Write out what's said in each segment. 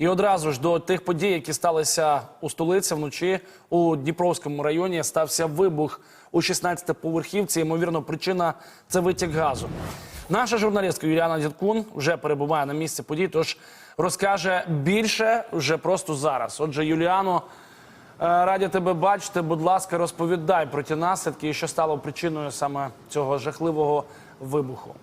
І одразу ж до тих подій, які сталися у столиці вночі у Дніпровському районі, стався вибух у 16-поверхівці. Ймовірно, причина це витік газу. Наша журналістка Юліана Дідкун вже перебуває на місці подій, тож розкаже більше вже просто зараз. Отже, Юліано, е, раді тебе бачити. Будь ласка, розповідай про ті наслідки і що стало причиною саме цього жахливого вибуху.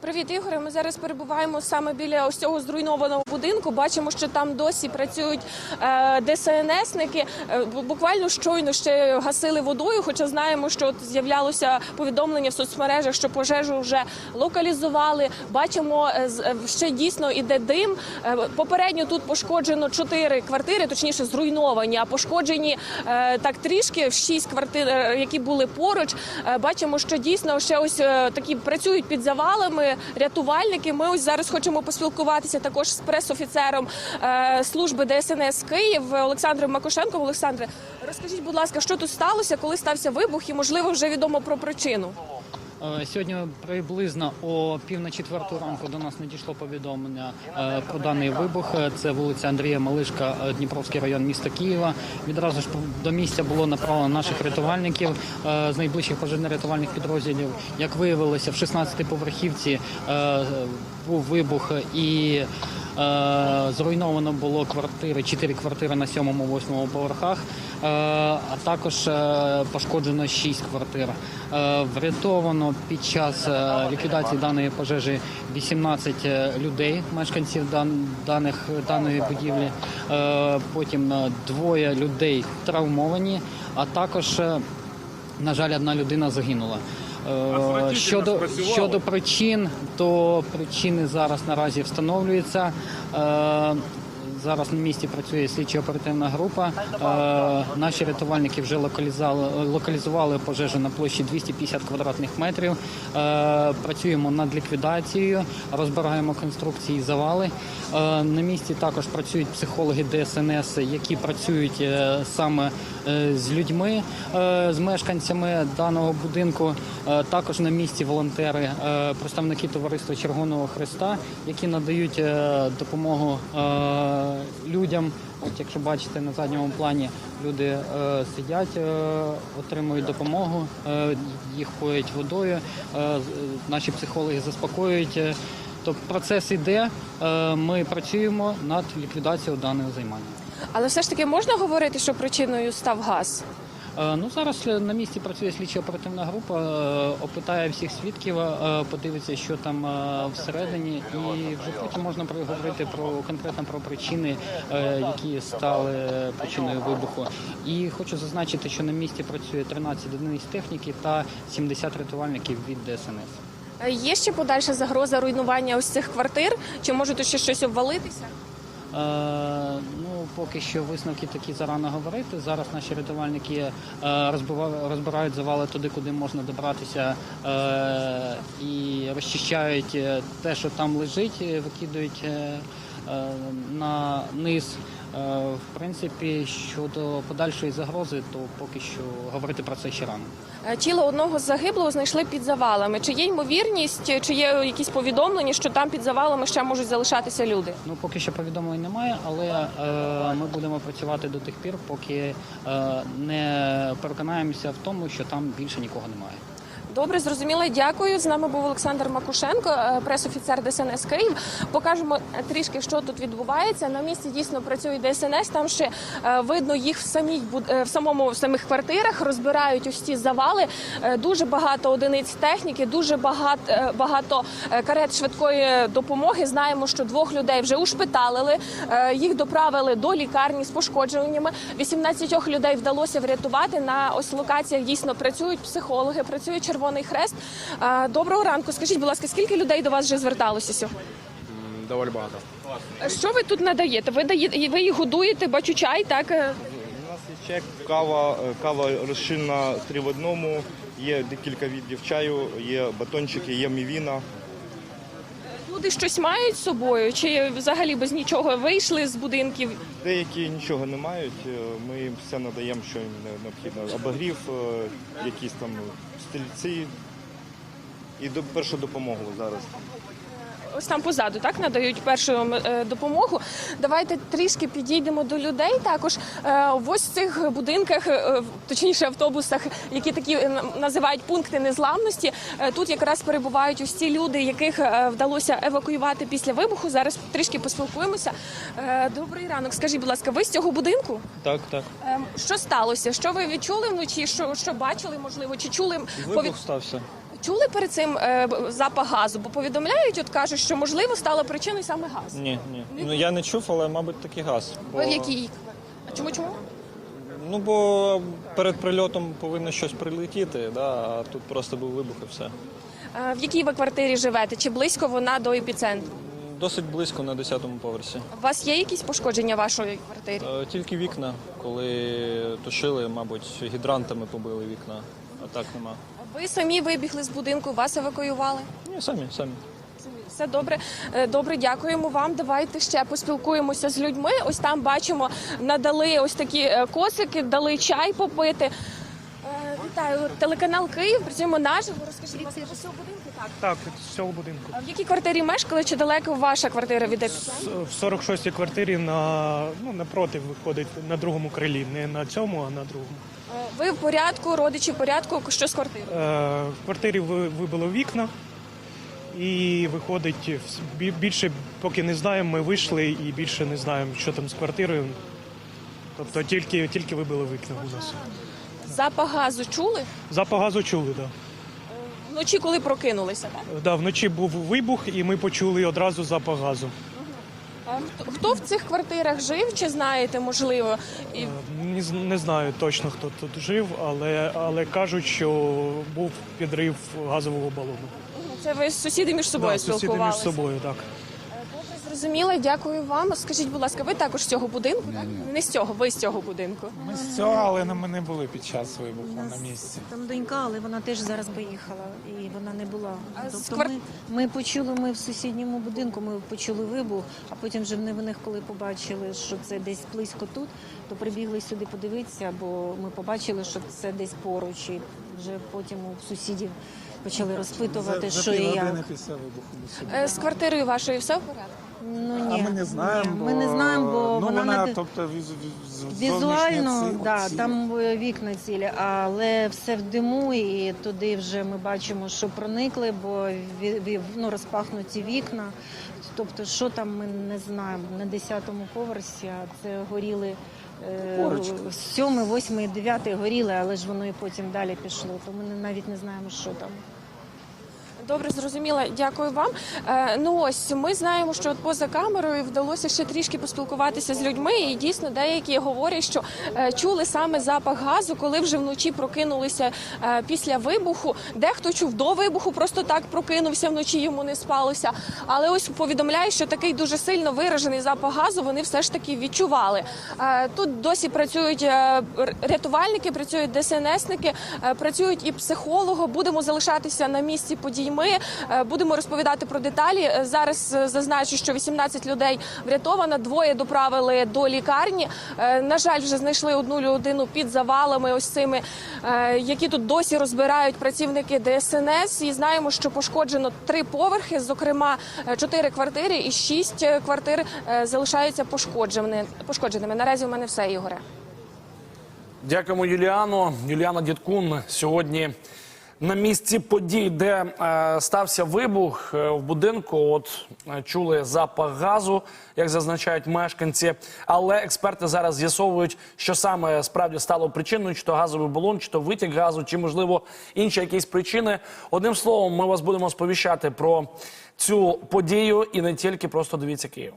Привіт, Ігоре. Ми зараз перебуваємо саме біля ось цього зруйнованого будинку. Бачимо, що там досі працюють е, ДСНСники. Е, буквально щойно ще гасили водою, хоча знаємо, що з'являлося повідомлення в соцмережах, що пожежу вже локалізували. Бачимо, е, ще дійсно іде дим. Попередньо тут пошкоджено чотири квартири, точніше зруйновані, а пошкоджені так трішки шість квартир, які були поруч. Бачимо, що дійсно ще ось такі працюють під завалами рятувальники. Ми ось зараз хочемо поспілкуватися також з пресофіцером е, служби ДСНС Київ Олександром Макушенком. Олександре, розкажіть, будь ласка, що тут сталося, коли стався вибух, і можливо вже відомо про причину. Е, Сьогодні приблизно о пів на четверту ранку до нас надійшло повідомлення е, про даний вибух. Це вулиця Андрія Малишка, е, Дніпровський район міста Києва. Відразу ж до місця було направлено наших рятувальників з найближчих пожежно-рятувальних підрозділів. Як виявилося, в 16-й поверхівці був вибух і. Е, Зруйновано було квартири, чотири квартири на сьомому, восьмому поверхах, е, а також е, пошкоджено шість квартир. Врятовано під час ліквідації даної пожежі 18 людей, мешканців даних даної будівлі. Потім двоє людей травмовані, а також, на жаль, одна людина загинула. Е, Щодо, щодо причин, то причини зараз наразі встановлюються. Зараз на місці працює слідчо-оперативна група. Е, Наші рятувальники вже локалізували, пожежу на площі 250 квадратних метрів. Е, Працюємо над ліквідацією, розбираємо конструкції завали. Е, На місці також працюють психологи ДСНС, які працюють саме з людьми, з мешканцями даного будинку. Також на місці волонтери, представники товариства Червоного Христа, які надають допомогу людям. От якщо бачите на задньому плані, люди е, сидять, е, отримують допомогу, е, їх поють водою. е, Наші психологи заспокоюють. е, Тобто процес іде. е, Ми працюємо над ліквідацією даного займання. Але все ж таки можна говорити, що причиною став газ? Е, Ну зараз е, на місці працює слідчо оперативна група, е, опитає всіх свідків, подивиться, що там всередині, і вже потім можна проговорити про конкретно про причини, які стали причиною вибуху. І хочу зазначити, що на місці працює 13 одиниць техніки та 70 рятувальників від ДСНС. Є ще подальша загроза руйнування ось цих квартир? Чи може тут ще щось обвалитися? Е, ну, поки що висновки такі зарано говорити. Зараз наші рятувальники е, розбирають завали туди, куди можна добратися, е, і розчищають те, що там лежить, викидують. На низ. Е, в принципі, щодо подальшої загрози, то поки що говорити про це ще рано. Е, Тіло одного з загиблого знайшли під завалами. Чи є ймовірність, чи є якісь повідомлення, що там під завалами ще можуть залишатися люди? Ну, поки що повідомлень немає, але е, ми будемо працювати до тих пір, поки е, не переконаємося в тому, що там більше нікого немає. Добре, зрозуміло. Дякую. З нами був Олександр Макушенко, е, пресофіцер ДСНС Київ. Покажемо трішки, що тут відбувається. На місці дійсно працює ДСНС. Там ще е, видно їх в самій е, в самому в самих квартирах. Розбирають ці завали. Дуже багато одиниць техніки, дуже багато багато карет швидкої допомоги. Знаємо, що двох людей вже ушпиталили. Їх доправили до лікарні з пошкодженнями. 18 людей вдалося врятувати. На ось локаціях дійсно працюють психологи, працює Червоний Хрест. Доброго ранку. Скажіть, будь ласка, скільки людей до вас вже зверталося сьогодні? Доволі багато. Що ви тут надаєте? Ви даєте ви їх годуєте, бачу чай, так? У нас є чек, кава, е, кава розчинна три в одному, є декілька видів чаю, є батончики, є мівіна. Люди щось мають з собою, чи взагалі без нічого вийшли з будинків? Деякі нічого не мають. е, Ми все надаємо, що їм необхідно. Обогрів, е, якісь там стільці і першу допомогу зараз. Ось там позаду так надають першу е, допомогу. Давайте трішки підійдемо до людей. Також Е, в ось цих будинках, е, точніше автобусах, які такі називають пункти незламності. Тут якраз перебувають ось ці люди, яких вдалося евакуювати після вибуху. Зараз трішки поспілкуємося. Добрий ранок. Скажіть, будь ласка, ви з цього будинку? Так, так. Ем, Що сталося? Що ви відчули вночі? Що, що бачили? Можливо, чи чули Вибух стався. Чули перед цим е, запах газу? Бо повідомляють, от кажуть, що можливо стало причиною саме газ. Ні, ні. Ну я не чув, але мабуть такий газ. Бо, Ви в якій? А чому чому? Ну бо перед прильотом повинно щось прилетіти, да, а тут просто був вибух і все. Е, В якій ви квартирі живете? Чи близько вона до епіцентру? Досить близько на 10-му поверсі. У вас є якісь пошкодження вашої квартири? Е, Тільки вікна, коли тушили, мабуть, гідрантами побили вікна, а так нема. Ви самі вибігли з будинку, вас евакуювали? Ні, самі, самі. Все добре. Е, Добре, дякуємо вам. Давайте ще поспілкуємося з людьми. Ось там бачимо, надали ось такі е, косики, дали чай попити. Е, Вітаю, телеканал Київ. Працюємо наживо. Розкажіть, з цього будинку так. Так, з цього будинку. А в якій квартирі мешкали? Чи далеко ваша квартира від епіцентру? В 46-й квартирі на ну напроти виходить на другому крилі, не на цьому, а на другому. Ви в порядку, родичі в порядку. Що з квартирою? Е, в квартирі ви- вибило вікна, і виходить вс- бі- більше, поки не знаємо, ми вийшли і більше не знаємо, що там з квартирою. Тобто тільки, тільки вибило вікна у нас. Запах газу чули? Запах газу чули, так. Вночі, коли прокинулися, так? Да, вночі був вибух, і ми почули одразу запах газу. Хто- Хто в цих квартирах жив, чи знаєте, можливо? І Не, з- не знаю точно, хто тут жив, але, але кажуть, що був підрив газового балону. це ви сусіди між собою Да, сусіди між собою, так. Зрозуміло, дякую вам. Скажіть, будь ласка, ви також з цього будинку? так? Не з цього, ви з цього будинку. Ми з цього, але ми не були під час вибуху на місці. Там донька, але вона теж зараз поїхала, і вона не була. А з Тобто квар- ми, ми почули, ми в сусідньому будинку, ми почули вибух, а потім вже в новинах, коли побачили, що це десь близько тут, то прибігли сюди подивитися, бо ми побачили, що це десь поруч, і вже потім у сусідів почали розпитувати, за, що за і як. після вибуху ми сюди. Е, З квартирою вашою все в порядку? Ну, А ми не знаємо, ні. бо, Ми не знаємо, бо ну, вона, вона, не... тобто, віз, віз, Візуально, ці- да, ці- там е, вікна цілі, але все в диму, і туди вже ми бачимо, що проникли, бо ну, розпахнуті вікна. Тобто, що там ми не знаємо. На 10-му поверсі а це горіли. е, Сьомий, восьмий, дев'ятий горіли, але ж воно і потім далі пішло. То ми навіть не знаємо, що там. Добре, зрозуміла. Дякую вам. Е, ну ось ми знаємо, що от поза камерою вдалося ще трішки поспілкуватися з людьми, і дійсно деякі говорять, що е, чули саме запах газу, коли вже вночі прокинулися е, після вибуху. Дехто чув до вибуху, просто так прокинувся вночі, йому не спалося. Але ось повідомляють, що такий дуже сильно виражений запах газу вони все ж таки відчували. Е, тут досі працюють е, рятувальники, працюють ДСНСники, е, працюють і психологи. Будемо залишатися на місці подій. Ми е, будемо розповідати про деталі. Е, Зараз е, зазначу, що 18 людей врятовано, двоє доправили до лікарні. На жаль, вже знайшли одну людину під завалами, ось цими, які тут досі розбирають працівники ДСНС. І знаємо, що пошкоджено три поверхи, зокрема чотири квартири і шість квартир залишаються. Пошкодженими. Наразі у мене все, Ігоре. Дякуємо, Юліану. Юліана Дідкун сьогодні на місці подій, де е, стався вибух е, в будинку. От е, чули запах газу, як зазначають мешканці. Але експерти зараз з'ясовують, що саме справді стало причиною, чи то газовий балон, чи то витік газу, чи можливо інші якісь причини. Одним словом, ми вас будемо сповіщати про цю подію і не тільки просто дивіться Київ.